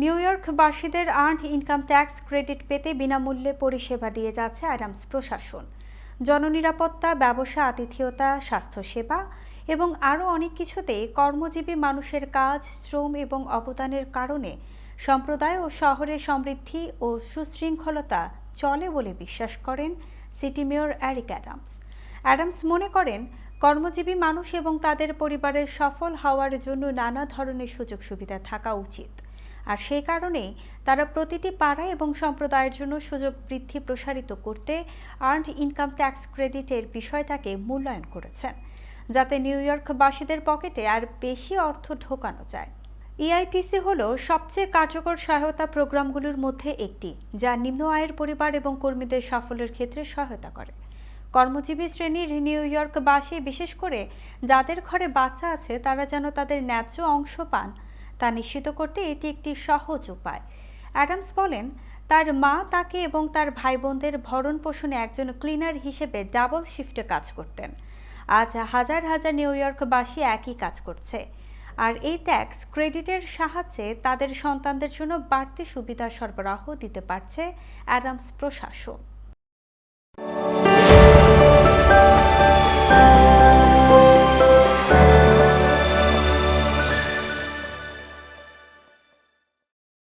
New ইয়র্কবাসীদের earned income tax credit পেতে বিনামূল্যে পরিষেবা দিয়ে যাচ্ছে অ্যাডামস প্রশাসন। জননিরাপত্তা, ব্যবসা, আতিথেয়তা, স্বাস্থ্যসেবা এবং আরও অনেক কিছুতে কর্মজীবী মানুষের কাজ, শ্রম এবং অবদানের কারণে সম্প্রদায় ও শহরের সমৃদ্ধি ও সুশৃঙ্খলতা চলে বলে বিশ্বাস করেন city mayor Eric Adams. Adams মনে করেন, কর্মজীবী মানুষ এবং তাদের পরিবারের সফল হওয়ার জন্য নানা ধরনের সুযোগ সুবিধা থাকা উচিত। আর সেই কারণেই তারা প্রতিটি পাড়া এবং সম্প্রদায়ের জন্য সুযোগ বৃদ্ধি প্রসারিত করতে আর্নড ইনকাম ট্যাক্স ক্রেডিটের বিষয়টাকে মূল্যায়ন করেছেন, যাতে নিউ ইয়র্কবাসীদের পকেটে আর বেশি অর্থ ঢোকানো যায়। ইআইটিসি হল সবচেয়ে কার্যকর সহায়তা প্রোগ্রামগুলোর মধ্যে একটি, যা নিম্ন আয়ের পরিবার এবং কর্মীদের সাফল্যের ক্ষেত্রে সহায়তা করে। কর্মজীবী শ্রেণির নিউ ইয়র্কবাসী, বিশেষ করে যাদের ঘরে বাচ্চা আছে, তারা যেন তাদের ন্যায্য অংশ পান তা নিশ্চিত করতে এটি একটি সহজ উপায়। অ্যাডামস বলেন, তার মা তাকে এবং তার ভাই বোনদের ভরণ পোষণে একজন ক্লিনার হিসেবে ডাবল শিফটে কাজ করতেন। আজ হাজার হাজার নিউ ইয়র্কবাসী একই কাজ করছে। আর এই ট্যাক্স ক্রেডিটের সাহায্যে তাদের সন্তানদের জন্য বাড়তি সুবিধা সরবরাহ দিতে পারছে অ্যাডামস প্রশাসন।